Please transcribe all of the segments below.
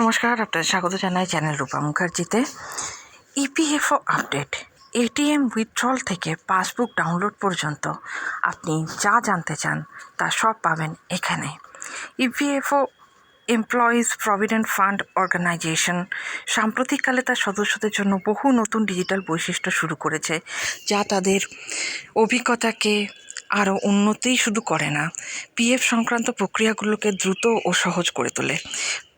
নমস্কার, আপনাদের স্বাগত জানাই চ্যানেল রূপা মুখার্জিতে। ইপিএফও আপডেট এটিএম উইথড্রল থেকে পাসবুক ডাউনলোড পর্যন্ত আপনি যা জানতে চান তা সব পাবেন এখানে। EPFO employees provident fund organisation সাম্প্রতিককালে তার সদস্যদের জন্য বহু নতুন ডিজিটাল বৈশিষ্ট্য শুরু করেছে, যা তাদের অভিজ্ঞতাকে আরও উন্নতি শুধু করে না পিএফ সংক্রান্ত প্রক্রিয়াগুলোকে দ্রুত ও সহজ করে তোলে।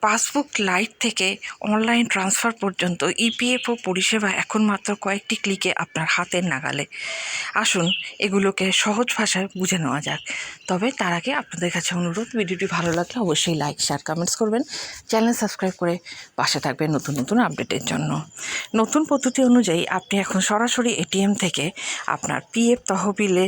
পাসবুক লাইট থেকে অনলাইন ট্রান্সফার পর্যন্ত ইপিএফও পরিষেবা এখন মাত্র কয়েকটি ক্লিকে আপনার হাতের নাগালে। আসুন, এগুলোকে সহজ ভাষায় বুঝে নেওয়া যাক। তবে তার আগে আপনাদের কাছে অনুরোধ, ভিডিওটি ভালো লাগলে অবশ্যই লাইক শেয়ার কমেন্টস করবেন। চ্যানেল সাবস্ক্রাইব করে পাশে থাকবেন নতুন নতুন আপডেটের জন্য। নতুন পদ্ধতি অনুযায়ী আপনি এখন সরাসরি এটিএম থেকে আপনার পিএফ তহবিলে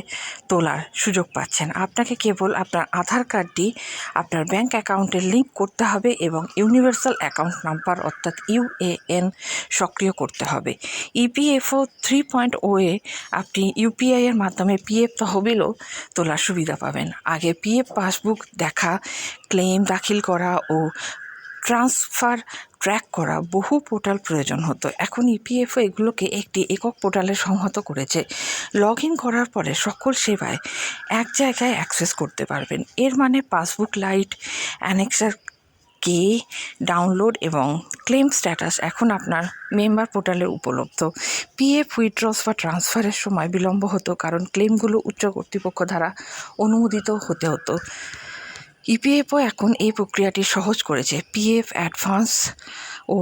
তোলার সুযোগ পাচ্ছেন। আপনাকে কেবল আপনার আধার কার্ডটি আপনার ব্যাংক অ্যাকাউন্টে লিঙ্ক করতে হবে এবং ইউনিভার্সাল অ্যাকাউন্ট নাম্বার অর্থাৎ ইউএএন সক্রিয় করতে হবে। ইপিএফও থ্রি পয়েন্ট ও এ আপনি ইউপিআই এর মাধ্যমে পিএফ তহবিলও তোলার সুবিধা পাবেন। আগে পিএফ পাসবুক দেখা ক্লেম দাখিল করা ও ট্রান্সফার ট্র্যাক করা বহু পোর্টাল প্রয়োজন হতো। এখন ইপিএফও এগুলোকে একটি একক পোর্টালে সংহত করেছে। লগ ইন করার পরে সকল সেবায় এক জায়গায় অ্যাক্সেস করতে পারবেন। এর মানে পাসবুক লাইট, অ্যানেক্সার কে ডাউনলোড এবং ক্লেম স্ট্যাটাস এখন আপনার মেম্বার পোর্টালে উপলব্ধ। পিএফ উইথড্রস বা ট্রান্সফারের সময় বিলম্ব হতো কারণ ক্লেমগুলো উচ্চ কর্তৃপক্ষ দ্বারা অনুমোদিত হতে হতো। ইপিএফও এখন এই প্রক্রিয়াটি সহজ করেছে। পিএফ অ্যাডভান্স ও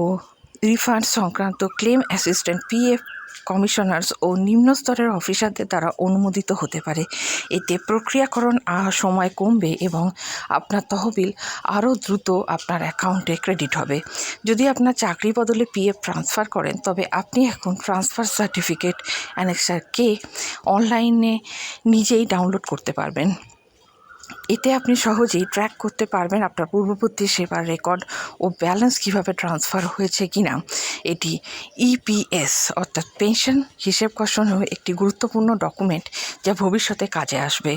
রিফান্ড সংক্রান্ত ক্লেম অ্যাসিস্ট্যান্ট পিএফ কমিশনার্স ও নিম্ন স্তরের অফিসারদের দ্বারা অনুমোদিত হতে পারে। এতে প্রক্রিয়াকরণ সময় কমবে এবং আপনার তহবিল আরও দ্রুত আপনার অ্যাকাউন্টে ক্রেডিট হবে। যদি আপনার চাকরি বদলে পিএফ ট্রান্সফার করেন, তবে আপনি এখন ট্রান্সফার সার্টিফিকেট অ্যানেক্সার কে অনলাইনে নিজেই ডাউনলোড করতে পারবেন। এতে আপনি সহজেই ট্র্যাক করতে পারবেন আপনার পূর্ববর্তী সেবার রেকর্ড ও ব্যালেন্স কীভাবে ট্রান্সফার হয়েছে কিনা। এটি ইপিএস অর্থাৎ পেনশন হিসেব কষণের একটি গুরুত্বপূর্ণ ডকুমেন্ট যা ভবিষ্যতে কাজে আসবে।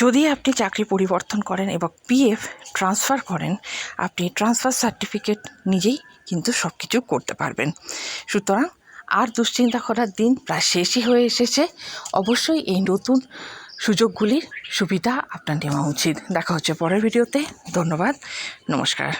যদি আপনি চাকরি পরিবর্তন করেন এবং পিএফ ট্রান্সফার করেন, আপনি ট্রান্সফার সার্টিফিকেট নিজেই কিন্তু সব কিছু করতে পারবেন। সুতরাং আর দুশ্চিন্তা করার দিন প্রায় শেষই হয়ে এসেছে। অবশ্যই এই নতুন সুযোগগুলির সুবিধা আপনার নেওয়া উচিত। দেখা হচ্ছে পরের ভিডিওতে। ধন্যবাদ। নমস্কার।